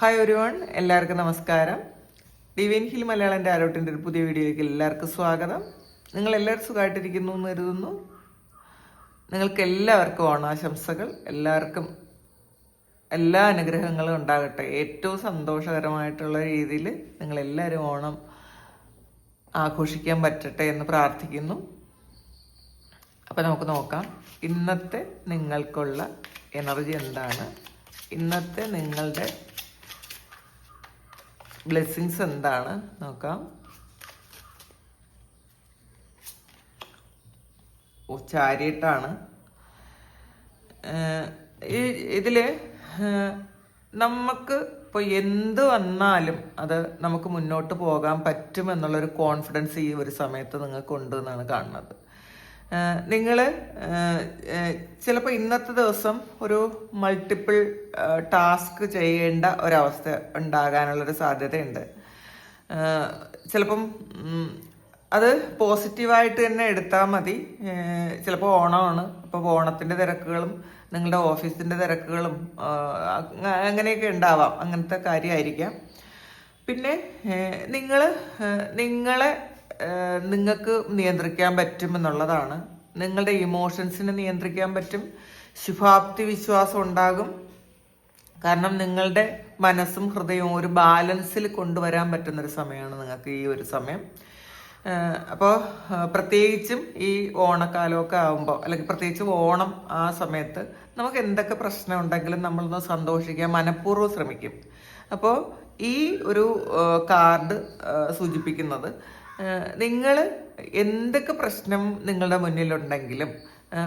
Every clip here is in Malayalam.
ഹായ് ഒരുവൺ എല്ലാവർക്കും നമസ്കാരം. ഡിവൈൻ ഹിൽ മലയാളന്റെ ആരോട്ടിന്റെ ഒരു പുതിയ വീഡിയോയിലേക്ക് എല്ലാവർക്കും സ്വാഗതം. നിങ്ങൾ എല്ലാവരും സുഖമായിട്ടിരിക്കുന്നു എന്ന് കരുതുന്നു. നിങ്ങൾക്ക് എല്ലാവർക്കും ഓണാശംസകൾ. എല്ലാവർക്കും എല്ലാ അനുഗ്രഹങ്ങളും ഉണ്ടാകട്ടെ. ഏറ്റവും സന്തോഷകരമായിട്ടുള്ള രീതിയിൽ നിങ്ങളെല്ലാവരും ഓണം ആഘോഷിക്കാൻ പറ്റട്ടെ എന്ന് പ്രാർത്ഥിക്കുന്നു. അപ്പം നമുക്ക് നോക്കാം. ഇന്നത്തെ നിങ്ങൾക്കുള്ള എനർജി എന്താണ്? ഇന്നത്തെ നിങ്ങളുടെ ബ്ലെസ്സിങ്സ് എന്താണ്? നോക്കാം. ചാരിയട്ടാണ്. ഇതിൽ നമുക്ക് ഇപ്പോൾ എന്ത് വന്നാലും അത് നമുക്ക് മുന്നോട്ട് പോകാൻ പറ്റും എന്നുള്ളൊരു കോൺഫിഡൻസ് ഈ ഒരു സമയത്ത് നിങ്ങൾക്ക് ഉണ്ട് എന്നാണ് കാണുന്നത്. നിങ്ങൾ ചിലപ്പോൾ ഇന്നത്തെ ദിവസം ഒരു മൾട്ടിപ്പിൾ ടാസ്ക് ചെയ്യേണ്ട ഒരവസ്ഥ ഉണ്ടാകാനുള്ളൊരു സാധ്യതയുണ്ട്. ചിലപ്പം അത് പോസിറ്റീവായിട്ട് തന്നെ എടുത്താൽ മതി. ചിലപ്പോൾ ഓണമാണ് അപ്പോൾ ഓണത്തിന്റെ തിരക്കുകളും നിങ്ങളുടെ ഓഫീസിന്റെ തിരക്കുകളും അങ്ങനെയൊക്കെ ഉണ്ടാവാം. അങ്ങനത്തെ കാര്യമായിരിക്കാം പിന്നെ നിങ്ങൾ നിങ്ങളെ നിങ്ങൾക്ക് നിയന്ത്രിക്കാൻ പറ്റും എന്നുള്ളതാണ് നിങ്ങളുടെ ഇമോഷൻസിനെ നിയന്ത്രിക്കാൻ പറ്റും. ശുഭാപ്തി വിശ്വാസം ഉണ്ടാകും. കാരണം നിങ്ങളുടെ മനസ്സും ഹൃദയവും ഒരു ബാലൻസിൽ കൊണ്ടുവരാൻ പറ്റുന്നൊരു സമയമാണ് നിങ്ങൾക്ക് ഈ ഒരു സമയം. അപ്പോൾ പ്രത്യേകിച്ചും ഈ ഓണക്കാലമൊക്കെ ആകുമ്പോൾ അല്ലെങ്കിൽ പ്രത്യേകിച്ച് ഓണം ആ സമയത്ത് നമുക്ക് എന്തൊക്കെ പ്രശ്നം ഉണ്ടെങ്കിലും നമ്മളൊന്ന് സന്തോഷിക്കാൻ മനഃപൂർവം ശ്രമിക്കും. അപ്പോൾ ഈ ഒരു കാർഡ് സൂചിപ്പിക്കുന്നത് നിങ്ങൾ എന്തൊക്കെ പ്രശ്നം നിങ്ങളുടെ മുന്നിലുണ്ടെങ്കിലും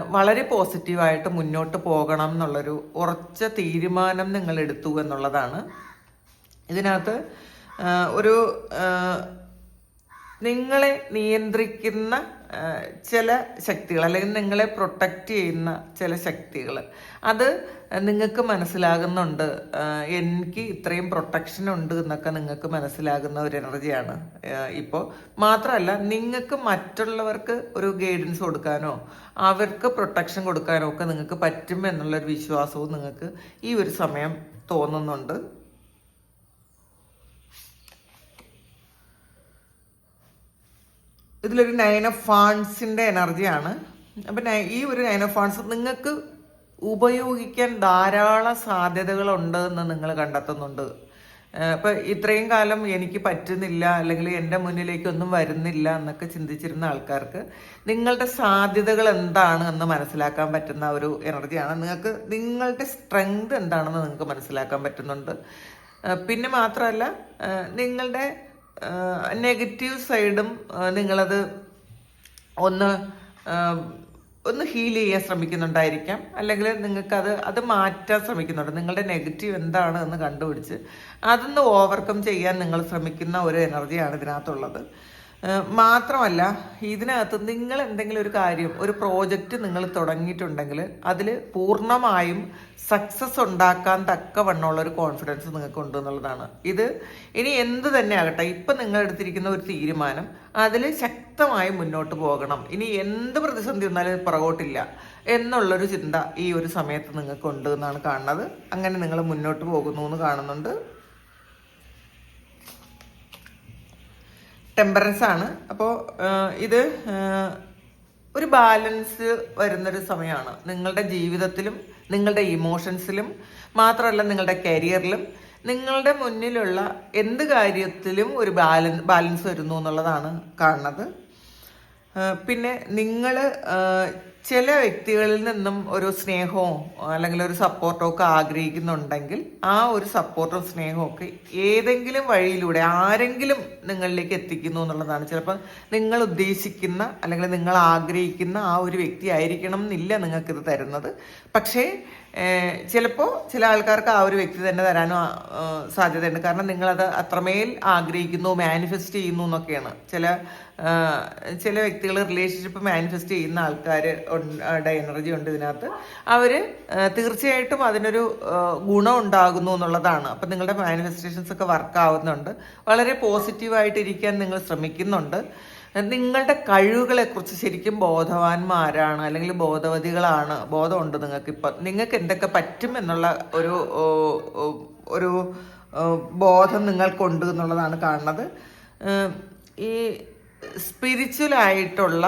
വളരെ പോസിറ്റീവായിട്ട് മുന്നോട്ട് പോകണം എന്നുള്ളൊരു ഉറച്ച തീരുമാനം നിങ്ങൾ എടുത്തു എന്നുള്ളതാണ്. ഇതിനകത്ത് ഒരു നിങ്ങളെ നിയന്ത്രിക്കുന്ന ചില ശക്തികൾ അല്ലെങ്കിൽ നിങ്ങളെ പ്രൊട്ടക്റ്റ് ചെയ്യുന്ന ചില ശക്തികൾ. അത് നിങ്ങൾക്ക് മനസ്സിലാകുന്നുണ്ട്. എനിക്ക് ഇത്രയും പ്രൊട്ടക്ഷൻ ഉണ്ട് എന്നൊക്കെ നിങ്ങൾക്ക് മനസ്സിലാകുന്ന ഒരു എനർജിയാണ് ഇപ്പോൾ മാത്രമല്ല നിങ്ങൾക്ക് മറ്റുള്ളവർക്ക് ഒരു ഗൈഡൻസ് കൊടുക്കാനോ അവർക്ക് പ്രൊട്ടക്ഷൻ കൊടുക്കാനോ ഒക്കെ നിങ്ങൾക്ക് പറ്റും എന്നുള്ളൊരു വിശ്വാസവും നിങ്ങൾക്ക് ഈ ഒരു സമയം തോന്നുന്നുണ്ട്. ഇതിലൊരു നയൻ ഓഫ് ഫാൻസിന്റെ എനർജിയാണ് അപ്പം ഈ ഒരു നയൻ ഓഫ് ഫാൻസ് നിങ്ങൾക്ക് ഉപയോഗിക്കാൻ ധാരാളം സാധ്യതകളുണ്ട് എന്ന് നിങ്ങൾ കണ്ടെത്തുന്നുണ്ട്. ഇപ്പൊ ഇത്രയും കാലം എനിക്ക് പറ്റുന്നില്ല അല്ലെങ്കിൽ എന്റെ മുന്നിലേക്കൊന്നും വരുന്നില്ല എന്നൊക്കെ ചിന്തിച്ചിരുന്ന ആൾക്കാർക്ക് നിങ്ങളുടെ സാധ്യതകൾ എന്താണ് എന്ന് മനസ്സിലാക്കാൻ പറ്റുന്ന ഒരു എനർജിയാണ്. നിങ്ങൾക്ക് നിങ്ങളുടെ സ്ട്രെങ്ത് എന്താണെന്ന് നിങ്ങൾക്ക് മനസ്സിലാക്കാൻ പറ്റുന്നുണ്ട്. പിന്നെ മാത്രമല്ല നിങ്ങളുടെ നെഗറ്റീവ് സൈഡും നിങ്ങളത് ഒന്ന് ഒന്ന് ഹീൽ ചെയ്യാൻ ശ്രമിക്കുന്നുണ്ടായിരിക്കാം. അല്ലെങ്കിൽ നിങ്ങൾക്കത് അത് മാറ്റാൻ ശ്രമിക്കുന്നുണ്ട്. നിങ്ങളുടെ നെഗറ്റീവ് എന്താണ് എന്ന് കണ്ടുപിടിച്ച് അതൊന്ന് ഓവർകം ചെയ്യാൻ നിങ്ങൾ ശ്രമിക്കുന്ന ഒരു എനർജിയാണ് ഇതിനകത്തുള്ളത്. മാത്രമല്ല ഇതിനകത്ത് നിങ്ങൾ എന്തെങ്കിലും ഒരു കാര്യം ഒരു പ്രോജക്റ്റ് നിങ്ങൾ തുടങ്ങിയിട്ടുണ്ടെങ്കിൽ അതിൽ പൂർണമായും സക്സസ് ഉണ്ടാക്കാൻ തക്കവണ്ണമുള്ള ഒരു കോൺഫിഡൻസ് നിങ്ങൾക്ക് ഉണ്ട് എന്നുള്ളതാണ്. ഇത് ഇനി എന്ത് തന്നെ ആകട്ടെ ഇപ്പം നിങ്ങൾ എടുത്തിരിക്കുന്ന ഒരു തീരുമാനം അതിൽ ശക്തമായി മുന്നോട്ട് പോകണം. ഇനി എന്ത് പ്രതിസന്ധി വന്നാലും പുറകോട്ടില്ല എന്നുള്ളൊരു ചിന്ത ഈ ഒരു സമയത്ത് നിങ്ങൾക്ക് ഉണ്ട് എന്നാണ് കാണുന്നത്. അങ്ങനെ നിങ്ങൾ മുന്നോട്ട് പോകുന്നു എന്ന് കാണുന്നുണ്ട്. ടെമ്പറൻസ് ആണ്. അപ്പോൾ ഇത് ഒരു ബാലൻസ് വരുന്നൊരു സമയമാണ് നിങ്ങളുടെ ജീവിതത്തിലും നിങ്ങളുടെ ഇമോഷൻസിലും മാത്രമല്ല നിങ്ങളുടെ കരിയറിലും നിങ്ങളുടെ മുന്നിലുള്ള എന്ത് കാര്യത്തിലും ഒരു ബാലൻസ് ബാലൻസ് വരുന്നു എന്നുള്ളതാണ് കാണുന്നത്. പിന്നെ നിങ്ങൾ ചില വ്യക്തികളിൽ നിന്നും ഒരു സ്നേഹവും അല്ലെങ്കിൽ ഒരു സപ്പോർട്ടോ ഒക്കെ ആഗ്രഹിക്കുന്നുണ്ടെങ്കിൽ ആ ഒരു സപ്പോർട്ടും സ്നേഹവും ഒക്കെ ഏതെങ്കിലും വഴിയിലൂടെ ആരെങ്കിലും നിങ്ങളിലേക്ക് എത്തിക്കുന്നു എന്നുള്ളതാണ്. ചിലപ്പോൾ നിങ്ങൾ ഉദ്ദേശിക്കുന്ന അല്ലെങ്കിൽ നിങ്ങൾ ആഗ്രഹിക്കുന്ന ആ ഒരു വ്യക്തി ആയിരിക്കണം എന്നില്ല നിങ്ങൾക്കിത് തരുന്നത്. പക്ഷേ ചിലപ്പോൾ ചില ആൾക്കാർക്ക് ആ ഒരു വ്യക്തി തന്നെ തരാനും സാധ്യതയുണ്ട്. കാരണം നിങ്ങളത് അത്രമേൽ ആഗ്രഹിക്കുന്നു മാനിഫെസ്റ്റ് ചെയ്യുന്നു എന്നൊക്കെയാണ്. ചില ചില വ്യക്തികൾ റിലേഷൻഷിപ്പ് മാനിഫെസ്റ്റ് ചെയ്യുന്ന ആൾക്കാർ എനർജി ഉണ്ട് ഇതിനകത്ത്. അവർ തീർച്ചയായിട്ടും അതിനൊരു ഗുണം ഉണ്ടാകുന്നു എന്നുള്ളതാണ്. അപ്പം നിങ്ങളുടെ മാനിഫെസ്റ്റേഷൻസ് ഒക്കെ വർക്ക് ആവുന്നുണ്ട്. വളരെ പോസിറ്റീവായിട്ട് ഇരിക്കാൻ നിങ്ങൾ ശ്രമിക്കുന്നുണ്ട്. നിങ്ങളുടെ കഴിവുകളെ കുറിച്ച് ശരിക്കും ബോധവാന്മാരാണ് അല്ലെങ്കിൽ ബോധവതികളാണ്? ബോധമുണ്ട് നിങ്ങൾക്ക് ഇപ്പം? നിങ്ങൾക്ക് എന്തൊക്കെ പറ്റും എന്നുള്ള ഒരു ഒരു ബോധം നിങ്ങൾക്കുണ്ട് എന്നുള്ളതാണ് കാണുന്നത്. ഈ സ്പിരിച്വൽ ആയിട്ടുള്ള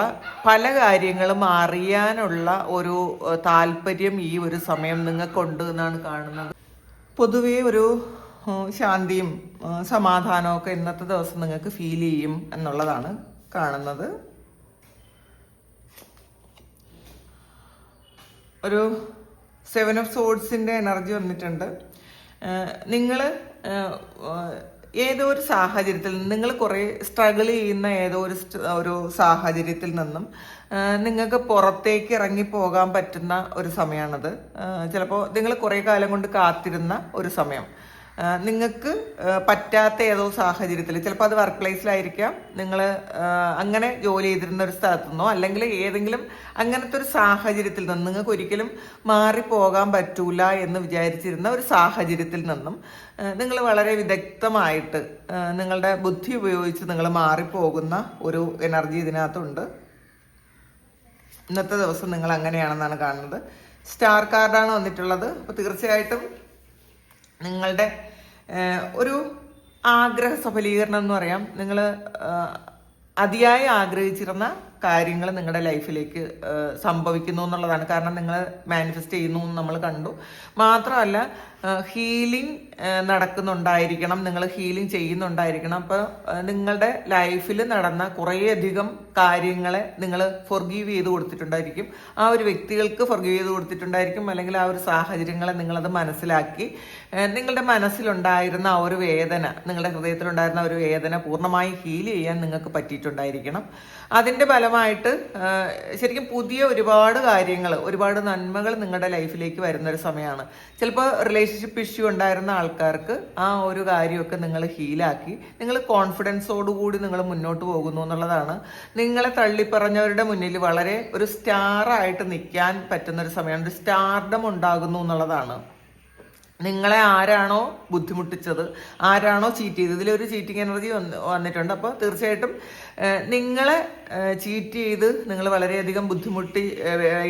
പല കാര്യങ്ങളും അറിയാനുള്ള ഒരു താല്പര്യം ഈ ഒരു സമയം നിങ്ങൾക്കുണ്ട് എന്നാണ് കാണുന്നത്. പൊതുവേ ഒരു ശാന്തിയും സമാധാനമൊക്കെ ഇന്നത്തെ ദിവസം നിങ്ങൾക്ക് ഫീൽ ചെയ്യും എന്നുള്ളതാണ്. കാണുന്നത്. ഒരു സെവൻ ഓഫ് സോഡ്സിന്റെ എനർജി വന്നിട്ടുണ്ട്. നിങ്ങൾ ഏതോ ഒരു സാഹചര്യത്തിൽ നിങ്ങൾ കുറേ സ്ട്രഗിൾ ചെയ്യുന്ന ഏതോ ഒരു ഒരു സാഹചര്യത്തിൽ നിന്നും നിങ്ങൾക്ക് പുറത്തേക്ക് ഇറങ്ങി പോകാൻ പറ്റുന്ന ഒരു സമയമാണത് ചിലപ്പോൾ നിങ്ങൾ കുറേ കാലം കൊണ്ട് കാത്തിരുന്ന ഒരു സമയം. നിങ്ങൾക്ക് പറ്റാത്ത ഏതോ സാഹചര്യത്തിൽ ചിലപ്പോൾ അത് വർക്ക് പ്ലേസിലായിരിക്കാം നിങ്ങൾ അങ്ങനെ ജോലി ചെയ്തിരുന്ന ഒരു സ്ഥലത്തു നിന്നോ അല്ലെങ്കിൽ ഏതെങ്കിലും അങ്ങനത്തെ ഒരു സാഹചര്യത്തിൽ നിന്നും നിങ്ങൾക്ക് ഒരിക്കലും മാറിപ്പോകാൻ പറ്റൂല എന്ന് വിചാരിച്ചിരുന്ന ഒരു സാഹചര്യത്തിൽ നിന്നും നിങ്ങൾ വളരെ വിദഗ്ധമായിട്ട് നിങ്ങളുടെ ബുദ്ധി ഉപയോഗിച്ച് നിങ്ങൾ മാറിപ്പോകുന്ന ഒരു എനർജി ഇതിനകത്തുണ്ട്. ഇന്നത്തെ ദിവസം നിങ്ങൾ അങ്ങനെയാണെന്നാണ് കാണുന്നത് സ്റ്റാർ കാർഡാണ് വന്നിട്ടുള്ളത്. അപ്പോൾ തീർച്ചയായിട്ടും നിങ്ങളുടെ ഒരു ആഗ്രഹ സഫലീകരണം എന്ന് പറയാം. നിങ്ങൾ അതിയായി ആഗ്രഹിച്ചിരുന്ന കാര്യങ്ങൾ നിങ്ങളുടെ ലൈഫിലേക്ക് സംഭവിക്കുന്നു എന്നുള്ളതാണ്. കാരണം നിങ്ങൾ മാനിഫെസ്റ്റ് ചെയ്യുന്നു എന്ന് നമ്മൾ കണ്ടു. മാത്രമല്ല ഹീലിംഗ് നടക്കുന്നുണ്ടായിരിക്കണം. നിങ്ങൾ ഹീലിംഗ് ചെയ്യുന്നുണ്ടായിരിക്കണം. അപ്പോൾ നിങ്ങളുടെ ലൈഫിൽ നടന്ന കുറേയധികം കാര്യങ്ങളെ നിങ്ങൾ ഫൊർഗീവ് ചെയ്ത് കൊടുത്തിട്ടുണ്ടായിരിക്കും. ആ ഒരു വ്യക്തികൾക്ക് ഫൊർഗീവ് ചെയ്ത് കൊടുത്തിട്ടുണ്ടായിരിക്കും. അല്ലെങ്കിൽ ആ ഒരു സാഹചര്യങ്ങളെ നിങ്ങളത് മനസ്സിലാക്കി നിങ്ങളുടെ മനസ്സിലുണ്ടായിരുന്ന ആ ഒരു വേദന നിങ്ങളുടെ ഹൃദയത്തിലുണ്ടായിരുന്ന ഒരു വേദന പൂർണമായി ഹീൽ ചെയ്യാൻ നിങ്ങൾക്ക് പറ്റിയിട്ടുണ്ടായിരിക്കണം. അതിന്റെ ഫലമായിട്ട് ശരിക്കും പുതിയ ഒരുപാട് കാര്യങ്ങൾ ഒരുപാട് നന്മകൾ നിങ്ങളുടെ ലൈഫിലേക്ക് വരുന്ന ഒരു സമയമാണ്. ചിലപ്പോൾ റിലേഷൻഷിപ്പ് ഇഷ്യൂ ഉണ്ടായിരുന്ന ആൾക്കാർക്ക് ആ ഒരു കാര്യമൊക്കെ നിങ്ങൾ ഹീലാക്കി നിങ്ങൾ കോൺഫിഡൻസോടുകൂടി നിങ്ങൾ മുന്നോട്ട് പോകുന്നു എന്നുള്ളതാണ്. നിങ്ങളെ തള്ളിപ്പറഞ്ഞവരുടെ മുന്നിൽ വളരെ ഒരു സ്റ്റാറായിട്ട് നിൽക്കാൻ പറ്റുന്ന ഒരു സമയമാണ്. ഒരു സ്റ്റാർഡം ഉണ്ടാകുന്നു എന്നുള്ളതാണ്. നിങ്ങളെ ആരാണോ ബുദ്ധിമുട്ടിച്ചത് ആരാണോ ചീറ്റ് ചെയ്തത്? ഇതിലൊരു ചീറ്റിംഗ് എനർജി വന്ന് വന്നിട്ടുണ്ട്. അപ്പോൾ തീർച്ചയായിട്ടും നിങ്ങളെ ചീറ്റ് ചെയ്ത് നിങ്ങൾ വളരെയധികം ബുദ്ധിമുട്ടി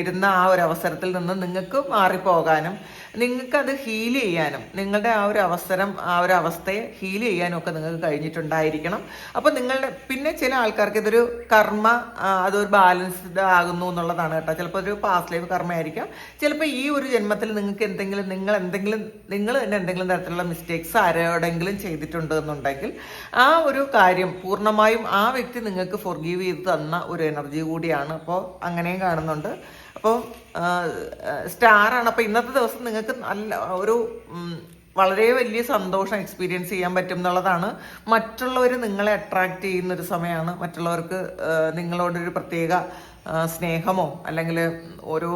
ഇരുന്ന ആ ഒരു അവസരത്തിൽ നിന്ന് നിങ്ങൾക്ക് മാറിപ്പോകാനും നിങ്ങൾക്കത് ഹീൽ ചെയ്യാനും നിങ്ങളുടെ ആ ഒരു അവസരം ആ ഒരു അവസ്ഥയെ ഹീൽ ചെയ്യാനും ഒക്കെ നിങ്ങൾക്ക് കഴിഞ്ഞിട്ടുണ്ടായിരിക്കണം. അപ്പോൾ നിങ്ങളുടെ പിന്നെ ചില ആൾക്കാർക്ക് ഇതൊരു കർമ്മ അതൊരു ബാലൻസ്ഡ് ആകുന്നു എന്നുള്ളതാണ് കേട്ടോ. ചിലപ്പോൾ ഒരു പാസ്റ്റ് ലൈഫ് കർമ്മയായിരിക്കാം. ചിലപ്പോൾ ഈ ഒരു ജന്മത്തിൽ നിങ്ങൾക്ക് എന്തെങ്കിലും നിങ്ങൾ എന്തെങ്കിലും നിങ്ങൾ തന്നെ എന്തെങ്കിലും തരത്തിലുള്ള മിസ്റ്റേക്സ് ആരോടെങ്കിലും ചെയ്തിട്ടുണ്ട് എന്നുണ്ടെങ്കിൽ ആ ഒരു കാര്യം പൂർണമായും ആ വ്യക്തി നിങ്ങൾക്ക് ഫൊർഗീവ് ചെയ്ത് തന്ന ഒരു എനർജി കൂടിയാണ്. അപ്പോൾ അങ്ങനെയും കാണുന്നുണ്ട്. അപ്പോൾ സ്റ്റാറാണ്. അപ്പോൾ ഇന്നത്തെ ദിവസം നിങ്ങൾക്ക് നല്ല ഒരു വളരെ വലിയ സന്തോഷം എക്സ്പീരിയൻസ് ചെയ്യാൻ പറ്റും എന്നുള്ളതാണ്. മറ്റുള്ളവർ നിങ്ങളെ അട്രാക്റ്റ് ചെയ്യുന്ന ഒരു സമയമാണ്. മറ്റുള്ളവർക്ക് നിങ്ങളോടൊരു പ്രത്യേക സ്നേഹമോ അല്ലെങ്കിൽ ഒരു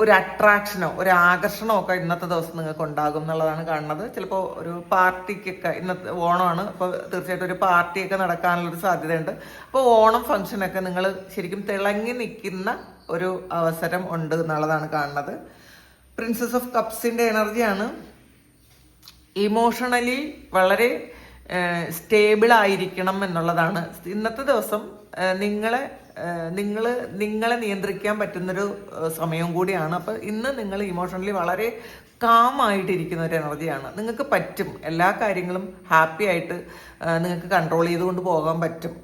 ഒരു അട്രാക്ഷനോ ഒരു ആകർഷണമോ ഒക്കെ ഇന്നത്തെ ദിവസം നിങ്ങൾക്ക് ഉണ്ടാകും എന്നുള്ളതാണ് കാണുന്നത്. ചിലപ്പോൾ ഒരു പാർട്ടിക്കൊക്കെ ഇന്നത്തെ ഓണമാണ്. അപ്പോൾ തീർച്ചയായിട്ടും ഒരു പാർട്ടിയൊക്കെ നടക്കാനുള്ളൊരു സാധ്യതയുണ്ട്. അപ്പോൾ ഓണം ഫംഗ്ഷനൊക്കെ നിങ്ങൾ ശരിക്കും തിളങ്ങി നിൽക്കുന്ന ഒരു അവസരം ഉണ്ട് എന്നുള്ളതാണ് കാണുന്നത്. പ്രിൻസസ് ഓഫ് കപ്സിന്റെ എനർജിയാണ് ഇമോഷണലി വളരെ സ്റ്റേബിൾ ആയിരിക്കണം എന്നുള്ളതാണ്. ഇന്നത്തെ ദിവസം നിങ്ങളെ നിങ്ങൾ നിങ്ങളെ നിയന്ത്രിക്കാൻ പറ്റുന്നൊരു സമയം കൂടിയാണ്. അപ്പോൾ ഇന്ന് നിങ്ങൾ ഇമോഷണലി വളരെ കാം ആയിട്ടിരിക്കുന്ന ഒരു എനർജിയാണ്. നിങ്ങൾക്ക് പറ്റും. എല്ലാ കാര്യങ്ങളും ഹാപ്പി ആയിട്ട് നിങ്ങൾക്ക് കൺട്രോൾ ചെയ്തുകൊണ്ട് പോകാൻ പറ്റും.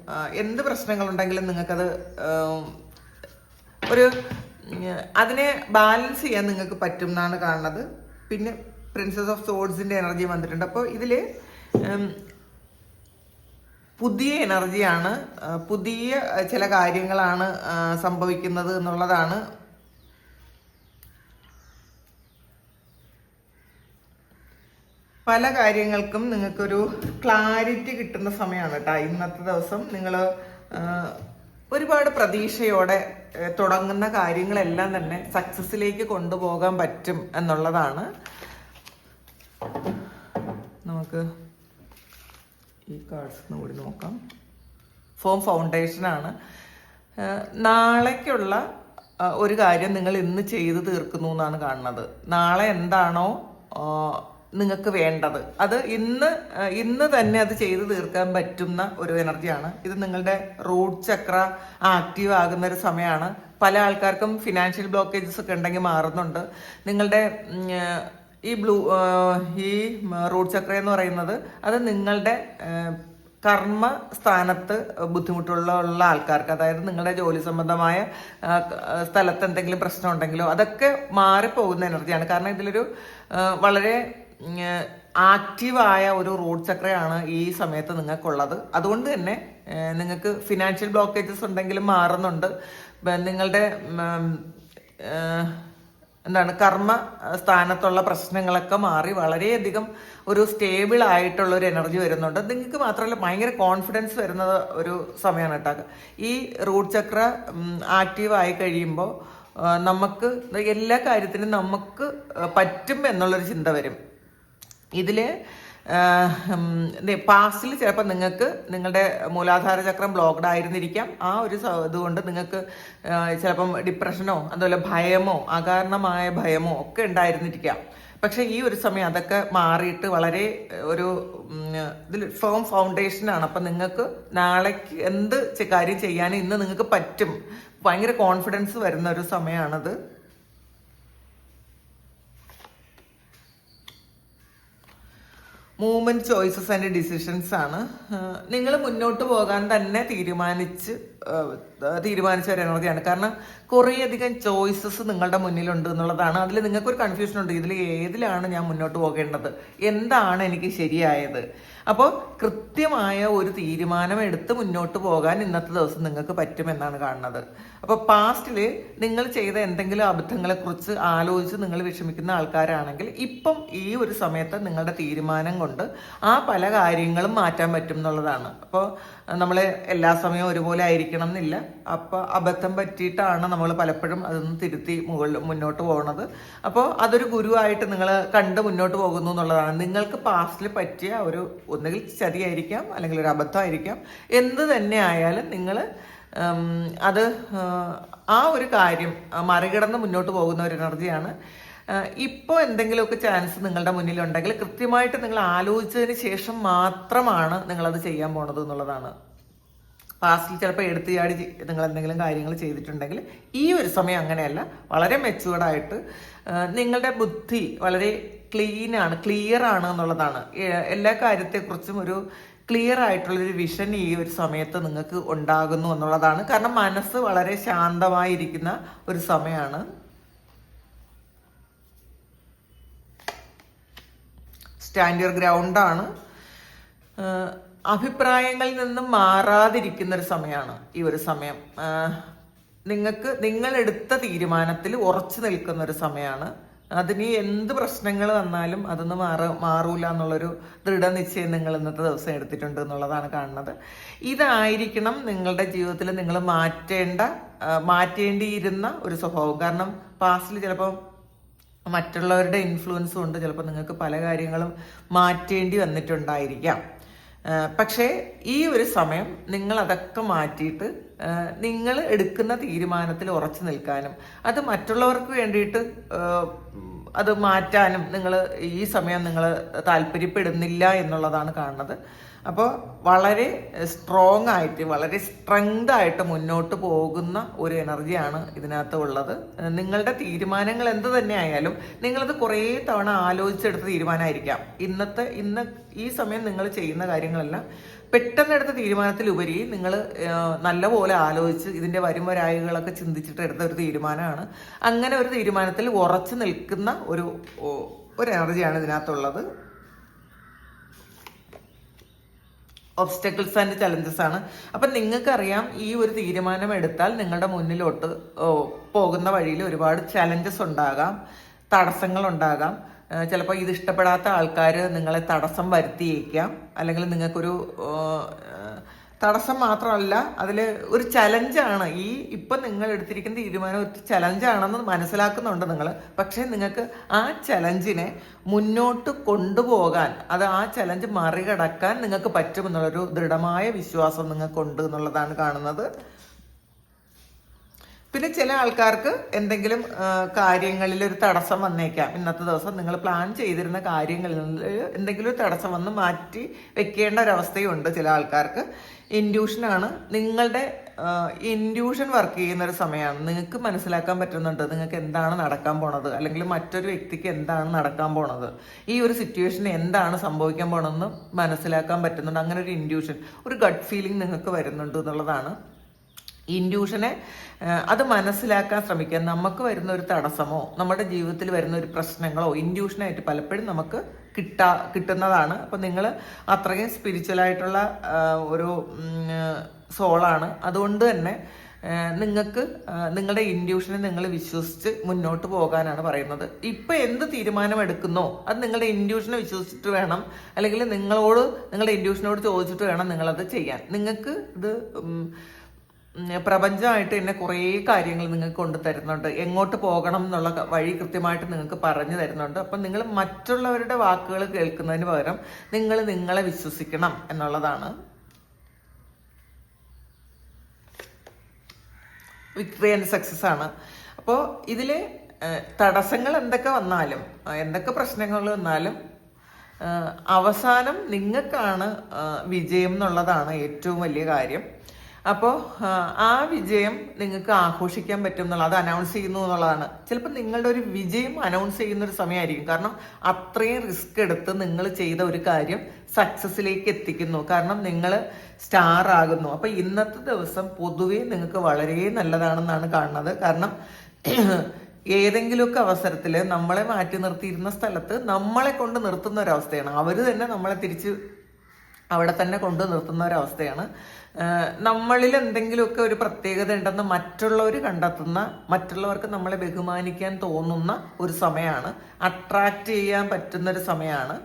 എന്ത് പ്രശ്നങ്ങളുണ്ടെങ്കിലും നിങ്ങൾക്കത് ഒരു അതിനെ ബാലൻസ് ചെയ്യാൻ നിങ്ങൾക്ക് പറ്റും എന്നാണ് കാണുന്നത്. പിന്നെ പ്രിൻസസ് ഓഫ് സോഡ്സിന്റെ എനർജി വന്നിട്ടുണ്ട്. അപ്പോൾ ഇതിൽ പുതിയ എനർജിയാണ് പുതിയ ചില കാര്യങ്ങളാണ് സംഭവിക്കുന്നത് എന്നുള്ളതാണ്. പല കാര്യങ്ങൾക്കും നിങ്ങൾക്കൊരു ക്ലാരിറ്റി കിട്ടുന്ന സമയമാണ് കേട്ടോ. ഇന്നത്തെ ദിവസം നിങ്ങൾ ഒരുപാട് പ്രതീക്ഷയോടെ തുടങ്ങുന്ന കാര്യങ്ങളെല്ലാം തന്നെ സക്സസ്സിലേക്ക് കൊണ്ടുപോകാൻ പറ്റും എന്നുള്ളതാണ്. നമുക്ക് ഈ കാർഡ്സ് കൂടി നോക്കാം. ഫോം ഫൗണ്ടേഷനാണ് നാളേക്കുള്ള ഒരു കാര്യം നിങ്ങൾ ഇന്ന് ചെയ്ത് തീർക്കുന്നു എന്നാണ് കാണുന്നത്. നാളെ എന്താണോ നിങ്ങൾക്ക് വേണ്ടത്. അത് ഇന്ന് ഇന്ന് തന്നെ അത് ചെയ്ത് തീർക്കാൻ പറ്റുന്ന ഒരു എനർജിയാണ് ഇത് നിങ്ങളുടെ റൂട്ട് ചക്ര ആക്റ്റീവ് ആകുന്ന ഒരു സമയമാണ്. പല ആൾക്കാർക്കും ഫിനാൻഷ്യൽ ബ്ലോക്കേജസ് ഒക്കെ ഉണ്ടെങ്കിൽ മാറുന്നുണ്ട്. നിങ്ങളുടെ ഈ ബ്ലൂ ഈ റൂട്ട് ചക്ര എന്ന് പറയുന്നത് അത് നിങ്ങളുടെ കർമ്മ സ്ഥാനത്ത് ബുദ്ധിമുട്ടുള്ള ഉള്ള ആൾക്കാർക്ക് അതായത് നിങ്ങളുടെ ജോലി സംബന്ധമായ സ്ഥലത്ത് എന്തെങ്കിലും പ്രശ്നം ഉണ്ടെങ്കിലോ അതൊക്കെ മാറിപ്പോകുന്ന എനർജിയാണ്. കാരണം ഇതിലൊരു വളരെ ആക്റ്റീവായ ഒരു റോഡ് ചക്രയാണ് ഈ സമയത്ത് നിങ്ങൾക്കുള്ളത്. അതുകൊണ്ട് തന്നെ നിങ്ങൾക്ക് ഫിനാൻഷ്യൽ ബ്ലോക്കേജസ് ഉണ്ടെങ്കിലും മാറുന്നുണ്ട്. നിങ്ങളുടെ എന്താണ് കർമ്മ സ്ഥാനത്തുള്ള പ്രശ്നങ്ങളൊക്കെ മാറി വളരെയധികം ഒരു സ്റ്റേബിൾ ആയിട്ടുള്ള ഒരു എനർജി വരുന്നുണ്ട്. നിങ്ങൾക്ക് മാത്രമല്ല ഭയങ്കര കോൺഫിഡൻസ് വരുന്ന ഒരു സമയമാണ് കേട്ടോ. ഈ റൂട്ട് ചക്ര ആക്റ്റീവ് ആയി കഴിയുമ്പോൾ നമുക്ക് എല്ലാ കാര്യത്തിനും നമുക്ക് പറ്റും എന്നുള്ളൊരു ചിന്ത വരും. ഇതിൽ പാസ്റ്റിൽ ചിലപ്പോൾ നിങ്ങൾക്ക് നിങ്ങളുടെ മൂലാധാര ചക്രം ബ്ലോക്ക്ഡ് ആയിരുന്നിരിക്കാം. ആ ഒരു ഇതുകൊണ്ട് നിങ്ങൾക്ക് ചിലപ്പം ഡിപ്രഷനോ അതുപോലെ ഭയമോ അകാരണമായ ഭയമോ ഒക്കെ ഉണ്ടായിരുന്നിരിക്കാം. പക്ഷേ ഈ ഒരു സമയം അതൊക്കെ മാറിയിട്ട് വളരെ ഒരു ഇതിൽ ഫേം ഫൗണ്ടേഷനാണ് അപ്പം നിങ്ങൾക്ക് നാളേക്ക് എന്ത് കാര്യം ചെയ്യാനും ഇന്ന് നിങ്ങൾക്ക് പറ്റും. ഭയങ്കര കോൺഫിഡൻസ് വരുന്ന ഒരു സമയമാണത് മൂവ്മെന്റ് ചോയ്സസ് ആൻഡ് ഡിസിഷൻസ് ആണ്. നിങ്ങൾ മുന്നോട്ട് പോകാൻ തന്നെ തീരുമാനിച്ച് തീരുമാനിച്ച എനർജിയാണ് കാരണം കുറേയധികം ചോയ്സസ് നിങ്ങളുടെ മുന്നിലുണ്ട് എന്നുള്ളതാണ്. അതിൽ നിങ്ങൾക്കൊരു കൺഫ്യൂഷൻ ഉണ്ട്. ഇതിൽ ഏതിലാണ് ഞാൻ മുന്നോട്ട് പോകേണ്ടത്? എന്താണ് എനിക്ക് ശരിയായത്? അപ്പോൾ കൃത്യമായ ഒരു തീരുമാനം എടുത്ത് മുന്നോട്ട് പോകാൻ ഇന്നത്തെ ദിവസം നിങ്ങൾക്ക് പറ്റുമെന്നാണ് കാണുന്നത്. അപ്പോൾ പാസ്റ്റിൽ നിങ്ങൾ ചെയ്ത എന്തെങ്കിലും അബദ്ധങ്ങളെ കുറിച്ച് ആലോചിച്ച് നിങ്ങൾ വിഷമിക്കുന്ന ആൾക്കാരാണെങ്കിൽ ഇപ്പം ഈ ഒരു സമയത്ത് നിങ്ങളുടെ തീരുമാനം കൊണ്ട് ആ പല കാര്യങ്ങളും മാറ്റാൻ പറ്റും എന്നുള്ളതാണ്. അപ്പോൾ നമ്മൾ എല്ലാ സമയവും ഒരുപോലെ ആയിരിക്കണം എന്നില്ല. അപ്പോൾ അബദ്ധം പറ്റിയിട്ടാണ് നമ്മൾ പലപ്പോഴും അതൊന്ന് തിരുത്തി മുകളിൽ മുന്നോട്ട് പോകുന്നത് അപ്പോൾ അതൊരു ഗുരുവായിട്ട് നിങ്ങൾ കണ്ട് മുന്നോട്ട് പോകുന്നു എന്നുള്ളതാണ്. നിങ്ങൾക്ക് പാസ്റ്റിൽ പറ്റിയ ഒരു ഒന്നുകിൽ ചതിയായിരിക്കാം അല്ലെങ്കിൽ ഒരു അബദ്ധമായിരിക്കാം. എന്ത് തന്നെ ആയാലും നിങ്ങൾ അത് ആ, ഒരു കാര്യം മറികടന്ന് മുന്നോട്ട് പോകുന്ന ഒരു എനർജിയാണ്. ഇപ്പോൾ എന്തെങ്കിലുമൊക്കെ ചാൻസ് നിങ്ങളുടെ മുന്നിലുണ്ടെങ്കിൽ കൃത്യമായിട്ട് നിങ്ങൾ ആലോചിച്ചതിന് ശേഷം മാത്രമാണ് നിങ്ങളത് ചെയ്യാൻ പോണത് എന്നുള്ളതാണ്. പാസ്റ്റിൽ ചിലപ്പോൾ എടുത്തു ചാടി നിങ്ങൾ എന്തെങ്കിലും കാര്യങ്ങൾ ചെയ്തിട്ടുണ്ടെങ്കിൽ ഈ ഒരു സമയം അങ്ങനെയല്ല വളരെ മെച്ചുവേർഡായിട്ട് നിങ്ങളുടെ ബുദ്ധി വളരെ ക്ലീൻ ആണ് ക്ലിയർ ആണ് എന്നുള്ളതാണ്. എല്ലാ കാര്യത്തെക്കുറിച്ചും ഒരു ക്ലിയർ ആയിട്ടുള്ളൊരു വിഷൻ ഈ ഒരു സമയത്ത് നിങ്ങൾക്ക് ഉണ്ടാകുന്നു എന്നുള്ളതാണ്. കാരണം മനസ്സ് വളരെ ശാന്തമായിരിക്കുന്ന ഒരു സമയമാണ് സ്റ്റാൻഡ് യുവർ ഗ്രൗണ്ടാണ് അഭിപ്രായങ്ങളിൽ നിന്നും മാറാതിരിക്കുന്ന ഒരു സമയമാണ് ഈ ഒരു സമയം. നിങ്ങൾക്ക് നിങ്ങളെടുത്ത തീരുമാനത്തിൽ ഉറച്ചു നിൽക്കുന്ന ഒരു സമയമാണ് അതിന് എന്ത് പ്രശ്നങ്ങൾ വന്നാലും അതൊന്നും മാറ മാറൂല എന്നുള്ളൊരു ദൃഢനിശ്ചയം നിങ്ങൾ ഇന്നത്തെ ദിവസം എടുത്തിട്ടുണ്ട് എന്നുള്ളതാണ് കാണുന്നത്. ഇതായിരിക്കണം നിങ്ങളുടെ ജീവിതത്തിൽ നിങ്ങൾ മാറ്റേണ്ട മാറ്റേണ്ടിയിരുന്ന ഒരു സ്വഭാവം. കാരണം പാസ്റ്റിൽ ചിലപ്പോൾ മറ്റുള്ളവരുടെ ഇൻഫ്ലുവൻസ് കൊണ്ട് ചിലപ്പോൾ നിങ്ങൾക്ക് പല കാര്യങ്ങളും മാറ്റേണ്ടി വന്നിട്ടുണ്ടായിരിക്കാം. പക്ഷേ ഈ ഒരു സമയം നിങ്ങൾ അതൊക്കെ മാറ്റിയിട്ട് നിങ്ങൾ എടുക്കുന്ന തീരുമാനത്തിൽ ഉറച്ചു നിൽക്കാനും അത് മറ്റുള്ളവർക്ക് വേണ്ടിയിട്ട് അത് മാറ്റാനും നിങ്ങൾ ഈ സമയം നിങ്ങൾ താല്പര്യപ്പെടുന്നില്ല എന്നുള്ളതാണ് കാണുന്നത്. അപ്പോൾ വളരെ സ്ട്രോങ് ആയിട്ട് വളരെ സ്ട്രെങ്ത് ആയിട്ട് മുന്നോട്ട് പോകുന്ന ഒരു എനർജിയാണ് ഇതിനകത്ത് ഉള്ളത്. നിങ്ങളുടെ തീരുമാനങ്ങൾ എന്ത് തന്നെ ആയാലും നിങ്ങളത് കുറേ തവണ ആലോചിച്ചെടുത്ത തീരുമാനമായിരിക്കാം. ഇന്നത്തെ ഇന്ന് ഈ സമയം നിങ്ങൾ ചെയ്യുന്ന കാര്യങ്ങളെല്ലാം പെട്ടെന്ന് എടുത്ത തീരുമാനത്തിലുപരി നിങ്ങൾ നല്ലപോലെ ആലോചിച്ച് ഇതിന്റെ വരും വരായികളൊക്കെ ചിന്തിച്ചിട്ട് എടുത്ത ഒരു തീരുമാനമാണ്. അങ്ങനെ ഒരു തീരുമാനത്തിൽ ഉറച്ചു നിൽക്കുന്ന ഒരു ഒരു എനർജിയാണ് ഇതിനകത്തുള്ളത്. ഒബ്സ്റ്റക്കിൾസ് ആൻഡ് ചലഞ്ചസ് ആണ്. അപ്പം നിങ്ങൾക്കറിയാം ഈ ഒരു തീരുമാനം എടുത്താൽ നിങ്ങളുടെ മുന്നിലോട്ട് പോകുന്ന വഴിയിൽ ഒരുപാട് ചലഞ്ചസ് ഉണ്ടാകാം തടസ്സങ്ങൾ ഉണ്ടാകാം. ചിലപ്പോൾ ഇത് ഇഷ്ടപ്പെടാത്ത ആൾക്കാർ നിങ്ങളെ തടസ്സം വരുത്തിയേക്കാം. അല്ലെങ്കിൽ നിങ്ങൾക്കൊരു തടസ്സം മാത്രമല്ല അതിൽ ഒരു ചലഞ്ചാണ് ഈ ഇപ്പം നിങ്ങൾ എടുത്തിരിക്കുന്ന തീരുമാനം ഒരു ചലഞ്ചാണെന്ന് മനസ്സിലാക്കുന്നുണ്ട് നിങ്ങൾ പക്ഷേ നിങ്ങൾക്ക് ആ ചലഞ്ചിനെ മുന്നോട്ട് കൊണ്ടുപോകാൻ അത് ആ ചലഞ്ച് മറികടക്കാൻ നിങ്ങൾക്ക് പറ്റുമെന്നുള്ളൊരു ദൃഢമായ വിശ്വാസം നിങ്ങൾക്കുണ്ട് എന്നുള്ളതാണ് കാണുന്നത്. പിന്നെ ചില ആൾക്കാർക്ക് എന്തെങ്കിലും കാര്യങ്ങളിൽ ഒരു തടസ്സം വന്നേക്കാം. ഇന്നത്തെ ദിവസം നിങ്ങൾ പ്ലാൻ ചെയ്തിരുന്ന കാര്യങ്ങളിൽ എന്തെങ്കിലും ഒരു തടസ്സം വന്ന് മാറ്റി വെക്കേണ്ട ഒരവസ്ഥയുണ്ട് ചില ആൾക്കാർക്ക്. ഇൻഡ്യൂഷനാണ് നിങ്ങളുടെ ഇൻഡ്യൂഷൻ വർക്ക് ചെയ്യുന്ന ഒരു സമയമാണ്. നിങ്ങൾക്ക് മനസ്സിലാക്കാൻ പറ്റുന്നുണ്ട് നിങ്ങൾക്ക് എന്താണ് നടക്കാൻ പോണത്. അല്ലെങ്കിൽ മറ്റൊരു വ്യക്തിക്ക് എന്താണ് നടക്കാൻ പോണത്. ഈ ഒരു സിറ്റുവേഷൻ എന്താണ് സംഭവിക്കാൻ പോണതെന്ന് മനസ്സിലാക്കാൻ പറ്റുന്നുണ്ട്. അങ്ങനെ ഒരു ഇൻഡ്യൂഷൻ ഒരു ഗഡ് ഫീലിംഗ് നിങ്ങൾക്ക് വരുന്നുണ്ട് എന്നുള്ളതാണ് ഇൻഡ്യൂഷനെ അത് മനസ്സിലാക്കാൻ ശ്രമിക്കുക. നമുക്ക് വരുന്ന ഒരു തടസ്സമോ നമ്മുടെ ജീവിതത്തിൽ വരുന്ന ഒരു പ്രശ്നങ്ങളോ ഇൻഡ്യൂഷനായിട്ട് പലപ്പോഴും നമുക്ക് കിട്ടാ കിട്ടുന്നതാണ്. അപ്പം നിങ്ങൾ അത്രയും സ്പിരിച്വലായിട്ടുള്ള ഒരു സോളാണ് അതുകൊണ്ട് തന്നെ നിങ്ങൾക്ക് നിങ്ങളുടെ ഇൻഡ്യൂഷനെ നിങ്ങൾ വിശ്വസിച്ച് മുന്നോട്ട് പോകാനാണ് പറയുന്നത്. ഇപ്പം എന്ത് തീരുമാനം എടുക്കുന്നോ അത് നിങ്ങളുടെ ഇൻഡ്യൂഷനെ വിശ്വസിച്ചിട്ട് വേണം. അല്ലെങ്കിൽ നിങ്ങളോട് നിങ്ങളുടെ ഇൻഡ്യൂഷനോട് ചോദിച്ചിട്ട് വേണം നിങ്ങളത് ചെയ്യാൻ. നിങ്ങൾക്ക് ഇത് പ്രപഞ്ചമായിട്ട് എന്നെ കുറേ കാര്യങ്ങൾ നിങ്ങൾക്ക് കൊണ്ടു തരുന്നുണ്ട്. എങ്ങോട്ട് പോകണം എന്നുള്ള വഴി കൃത്യമായിട്ട് നിങ്ങൾക്ക് പറഞ്ഞു തരുന്നുണ്ട്. അപ്പം നിങ്ങൾ മറ്റുള്ളവരുടെ വാക്കുകൾ കേൾക്കുന്നതിന് പകരം നിങ്ങൾ നിങ്ങളെ വിശ്വസിക്കണം എന്നുള്ളതാണ്. വിക്ടറി ആൻഡ് സക്സസ് ആണ്. അപ്പോൾ ഇതിൽ തടസ്സങ്ങൾ എന്തൊക്കെ വന്നാലും എന്തൊക്കെ പ്രശ്നങ്ങൾ വന്നാലും അവസാനം നിങ്ങൾക്കാണ് വിജയം എന്നുള്ളതാണ് ഏറ്റവും വലിയ കാര്യം. അപ്പോൾ ആ വിജയം നിങ്ങൾക്ക് ആഘോഷിക്കാൻ പറ്റും എന്നുള്ളത് അത് അനൗൺസ് ചെയ്യുന്നു എന്നുള്ളതാണ്. ചിലപ്പോൾ നിങ്ങളുടെ ഒരു വിജയം അനൗൺസ് ചെയ്യുന്ന ഒരു സമയമായിരിക്കും. കാരണം അത്രയും റിസ്ക് എടുത്ത് നിങ്ങൾ ചെയ്ത ഒരു കാര്യം സക്സസ്സിലേക്ക് എത്തിക്കുന്നു. കാരണം നിങ്ങൾ സ്റ്റാർ ആകുന്നു. അപ്പോൾ ഇന്നത്തെ ദിവസം പൊതുവേ നിങ്ങൾക്ക് വളരെ നല്ലതാണെന്നാണ് കാണുന്നത്. കാരണം ഏതെങ്കിലുമൊക്കെ അവസരത്തിൽ നമ്മളെ മാറ്റി നിർത്തിയിരുന്ന സ്ഥലത്ത് നമ്മളെ കൊണ്ട് നിർത്തുന്ന ഒരവസ്ഥയാണ് അവർ തന്നെ നമ്മളെ തിരിച്ച് അവിടെ തന്നെ കൊണ്ടു നിർത്തുന്ന ഒരവസ്ഥയാണ്. നമ്മളിൽ എന്തെങ്കിലുമൊക്കെ ഒരു പ്രത്യേകത ഉണ്ടെന്ന് മറ്റുള്ളവർ കണ്ടെത്തുന്ന മറ്റുള്ളവർക്ക് നമ്മളെ ബഹുമാനിക്കാൻ തോന്നുന്ന ഒരു സമയമാണ്. അട്രാക്റ്റ് ചെയ്യാൻ പറ്റുന്ന ഒരു സമയമാണ്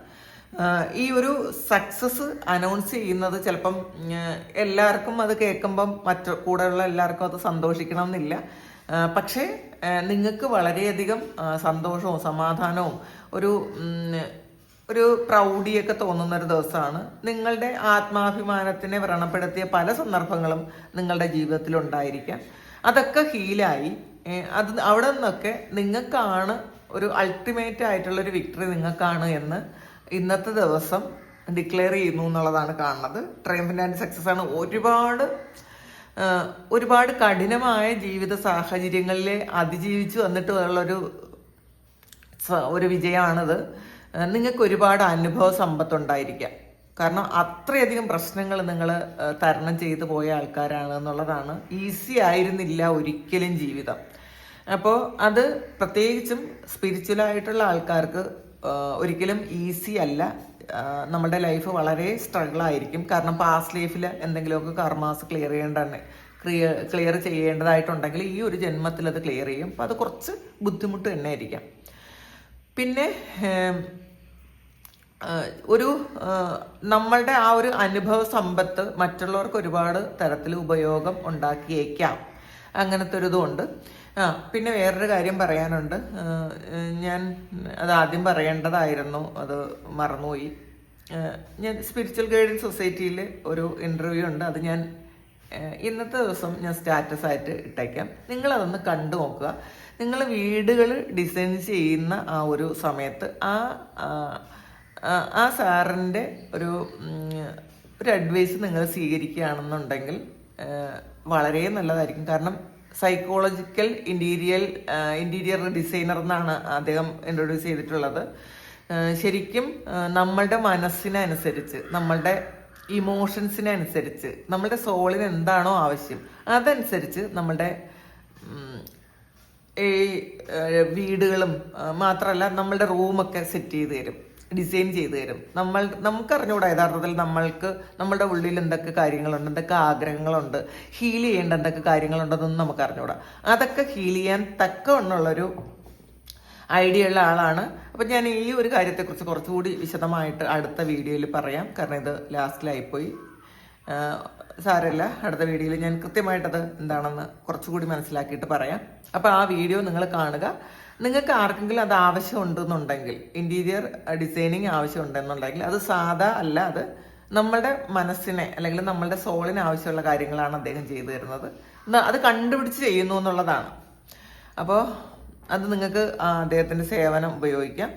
ഈ ഒരു സക്സസ് അനൗൺസ് ചെയ്യുന്നത് ചിലപ്പം എല്ലാവർക്കും അത് കേൾക്കുമ്പം മറ്റു കൂടെയുള്ള എല്ലാവർക്കും അത് സന്തോഷിക്കണം എന്നില്ല പക്ഷേ നിങ്ങൾക്ക് വളരെയധികം സന്തോഷവും സമാധാനവും ഒരു ഒരു പ്രൗഢിയൊക്കെ തോന്നുന്ന ഒരു ദിവസമാണ്. നിങ്ങളുടെ ആത്മാഭിമാനത്തിനെ വ്രണപ്പെടുത്തിയ പല സന്ദർഭങ്ങളും നിങ്ങളുടെ ജീവിതത്തിൽ ഉണ്ടായിരിക്കാം അതൊക്കെ ഹീലായി. അത് അവിടെ നിന്നൊക്കെ നിങ്ങൾക്കാണ് ഒരു അൾട്ടിമേറ്റ് ആയിട്ടുള്ള ഒരു വിക്ടറി നിങ്ങൾക്കാണ് എന്ന് ഇന്നത്തെ ദിവസം ഡിക്ലെയർ ചെയ്യുന്നു എന്നുള്ളതാണ് കാണുന്നത്. ട്രയംഫിന്റെ ആൻഡ് സക്സസ് ആണ് ഒരുപാട് ഒരുപാട് കഠിനമായ ജീവിത സാഹചര്യങ്ങളിലെ അതിജീവിച്ച് വന്നിട്ട് ഉള്ളൊരു ഒരു വിജയമാണിത്. നിങ്ങൾക്ക് ഒരുപാട് അനുഭവ സമ്പത്തുണ്ടായിരിക്കാം. കാരണം അത്രയധികം പ്രശ്നങ്ങൾ നിങ്ങൾ തരണം ചെയ്തു പോയ ആൾക്കാരാണ് എന്നുള്ളതാണ് ഈസി ആയിരുന്നില്ല ഒരിക്കലും ജീവിതം. അപ്പോൾ അത് പ്രത്യേകിച്ചും സ്പിരിച്വൽ ആയിട്ടുള്ള ആൾക്കാർക്ക് ഒരിക്കലും ഈസി അല്ല. നമ്മുടെ ലൈഫ് വളരെ സ്ട്രഗിൾ ആയിരിക്കും. കാരണം പാസ്റ്റ് ലൈഫിൽ എന്തെങ്കിലുമൊക്കെ കർമാസ് ക്ലിയർ ചെയ്യേണ്ടതാണ്. ക്ലിയർ ക്ലിയർ ചെയ്യേണ്ടതായിട്ടുണ്ടെങ്കിൽ ഈ ഒരു ജന്മത്തിൽ അത് ക്ലിയർ ചെയ്യും. അപ്പോൾ അത് കുറച്ച് ബുദ്ധിമുട്ട് തന്നെ ആയിരിക്കാം പിന്നെ ഒരു നമ്മളുടെ ആ ഒരു അനുഭവ സമ്പത്ത് മറ്റുള്ളവർക്ക് ഒരുപാട് തരത്തിൽ ഉപയോഗം ഉണ്ടാക്കിയേക്കാം. അങ്ങനത്തെ ഒരു ഇതുമുണ്ട് ആ പിന്നെ വേറൊരു കാര്യം പറയാനുണ്ട്. ഞാൻ അത് ആദ്യം പറയേണ്ടതായിരുന്നു. അത് മറന്നുപോയി. ഞാൻ സ്പിരിച്വൽ ഗൈഡിങ് സൊസൈറ്റിയിൽ ഒരു ഇന്റർവ്യൂ ഉണ്ട്. അത് ഞാൻ ഇന്നത്തെ ദിവസം ഞാൻ സ്റ്റാറ്റസ് ആയിട്ട് ഇട്ടേക്കാം. നിങ്ങളതൊന്ന് കണ്ടു നോക്കുക. നിങ്ങൾ വീടുകൾ ഡിസൈൻ ചെയ്യുന്ന ആ ഒരു സമയത്ത് ആ ആ, സാറിന്റെ ഒരു ഒരു അഡ്വൈസ് നിങ്ങൾ സ്വീകരിക്കുകയാണെന്നുണ്ടെങ്കിൽ വളരെ നല്ലതായിരിക്കും. കാരണം സൈക്കോളജിക്കൽ ഇന്റീരിയൽ ഇന്റീരിയർ ഡിസൈനർ എന്നാണ് അദ്ദേഹം ഇൻട്രൊഡ്യൂസ് ചെയ്തിട്ടുള്ളത്. ശരിക്കും നമ്മളുടെ മനസ്സിനനുസരിച്ച് നമ്മളുടെ ഇമോഷൻസിനനുസരിച്ച് നമ്മളുടെ സോളിന് എന്താണോ ആവശ്യം അതനുസരിച്ച് നമ്മളുടെ ഈ വീടുകളും മാത്രമല്ല നമ്മളുടെ റൂമൊക്കെ സെറ്റ് ചെയ്ത് തരും. ഡിസൈൻ ചെയ്ത് തരും. നമ്മൾ നമുക്ക് അറിഞ്ഞുകൂടാ യഥാർത്ഥത്തിൽ നമ്മൾക്ക് നമ്മളുടെ ഉള്ളിൽ എന്തൊക്കെ കാര്യങ്ങളുണ്ട് എന്തൊക്കെ ആഗ്രഹങ്ങളുണ്ട് ഹീൽ ചെയ്യേണ്ട എന്തൊക്കെ കാര്യങ്ങളുണ്ടെന്നൊന്നും നമുക്ക് അറിഞ്ഞുകൂടാ അതൊക്കെ ഹീൽ ചെയ്യാൻ തക്കവണ്ണമുള്ളൊരു ഐഡിയ ഉള്ള ആളാണ്. അപ്പം ഞാൻ ഈ ഒരു കാര്യത്തെക്കുറിച്ച് കുറച്ചുകൂടി വിശദമായിട്ട് അടുത്ത വീഡിയോയിൽ പറയാം. കാരണം ഇത് ലാസ്റ്റിലായിപ്പോയി സാരമില്ല അടുത്ത വീഡിയോയിൽ ഞാൻ കൃത്യമായിട്ടത് എന്താണെന്ന് കുറച്ചുകൂടി മനസ്സിലാക്കിയിട്ട് പറയാം. അപ്പോൾ ആ വീഡിയോ നിങ്ങൾ കാണുക. നിങ്ങൾക്ക് ആർക്കെങ്കിലും അത് ആവശ്യമുണ്ടെന്നുണ്ടെങ്കിൽ ഇന്റീരിയർ ഡിസൈനിങ് ആവശ്യമുണ്ടെന്നുണ്ടെങ്കിൽ അത് സാധാ അല്ല അത് നമ്മളുടെ മനസ്സിനെ അല്ലെങ്കിൽ നമ്മളുടെ സോളിന് ആവശ്യമുള്ള കാര്യങ്ങളാണ് അദ്ദേഹം ചെയ്തു തരുന്നത്. അത് കണ്ടുപിടിച്ച് ചെയ്യുന്നു എന്നുള്ളതാണ്. അപ്പോൾ അത് നിങ്ങൾക്ക് അദ്ദേഹത്തിന്റെ സേവനം ഉപയോഗിക്കാം.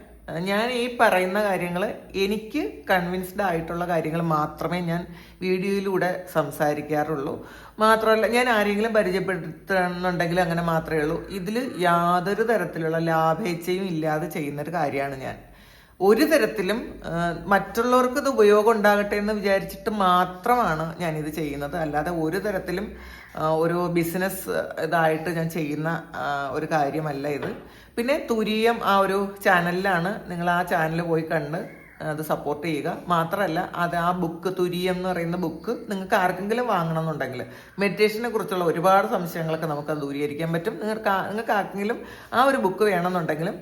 ഞാൻ ഈ പറയുന്ന കാര്യങ്ങൾ എനിക്ക് കൺവിൻസ്ഡ് ആയിട്ടുള്ള കാര്യങ്ങൾ മാത്രമേ ഞാൻ വീഡിയോയിലൂടെ സംസാരിക്കാറുള്ളൂ. മാത്രമല്ല ഞാൻ ആരെങ്കിലും പരിചയപ്പെടുത്തണമെന്നുണ്ടെങ്കിൽ അങ്ങനെ മാത്രമേ ഉള്ളൂ. ഇതിൽ യാതൊരു തരത്തിലുള്ള ലാഭേച്ഛയും ഇല്ലാതെ ചെയ്യുന്നൊരു കാര്യമാണ് ഞാൻ. ഒരു തരത്തിലും മറ്റുള്ളവർക്ക് ഇത് ഉപയോഗം ഉണ്ടാകട്ടെ എന്ന് വിചാരിച്ചിട്ട് മാത്രമാണ് ഞാനിത് ചെയ്യുന്നത്. അല്ലാതെ ഒരു തരത്തിലും ഒരു ബിസിനസ് ഇതായിട്ട് ഞാൻ ചെയ്യുന്ന ഒരു കാര്യമല്ല ഇത്. പിന്നെ തുരീയം ആ ഒരു ചാനലിലാണ് നിങ്ങൾ ആ ചാനൽ പോയി കണ്ട് അത് സപ്പോർട്ട് ചെയ്യുക. മാത്രമല്ല അത് ആ ബുക്ക് തുരിയം എന്ന് പറയുന്ന ബുക്ക് നിങ്ങൾക്ക് ആർക്കെങ്കിലും വാങ്ങണം എന്നുണ്ടെങ്കിൽ മെഡിറ്റേഷനെ കുറിച്ചുള്ള ഒരുപാട് സംശയങ്ങളൊക്കെ നമുക്ക് അത് ദൂരീകരിക്കാൻ പറ്റും. നിങ്ങൾക്ക് നിങ്ങൾക്ക് ആർക്കെങ്കിലും ആ ഒരു ബുക്ക് വേണമെന്നുണ്ടെങ്കിലും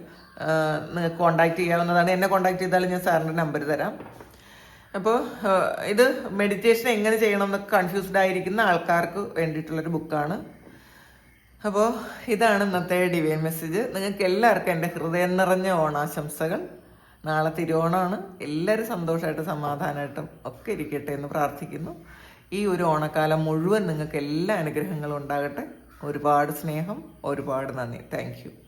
നിങ്ങൾക്ക് കോണ്ടാക്ട് ചെയ്യാവുന്നതാണ്. എന്നെ കോണ്ടാക്ട് ചെയ്താലും ഞാൻ സാറിന്റെ നമ്പർ തരാം. അപ്പോൾ ഇത് മെഡിറ്റേഷൻ എങ്ങനെ ചെയ്യണം എന്നൊക്കെ കൺഫ്യൂസ്ഡ് ആയിരിക്കുന്ന ആൾക്കാർക്ക് വേണ്ടിയിട്ടുള്ളൊരു ബുക്കാണ് അപ്പോൾ ഇതാണ് ഇന്നത്തെ ഡിവൈൻ മെസ്സേജ് നിങ്ങൾക്ക് എല്ലാവർക്കും എന്റെ ഹൃദയം നിറഞ്ഞ ഓണാശംസകൾ. നാളെ തിരുവോണമാണ്. എല്ലാവരും സന്തോഷമായിട്ട് സമാധാനമായിട്ടും ഒക്കെ ഇരിക്കട്ടെ എന്ന് പ്രാർത്ഥിക്കുന്നു. ഈ ഒരു ഓണക്കാലം മുഴുവൻ നിങ്ങൾക്ക് എല്ലാ അനുഗ്രഹങ്ങളും ഉണ്ടാകട്ടെ. ഒരുപാട് സ്നേഹം ഒരുപാട് നന്ദി. താങ്ക്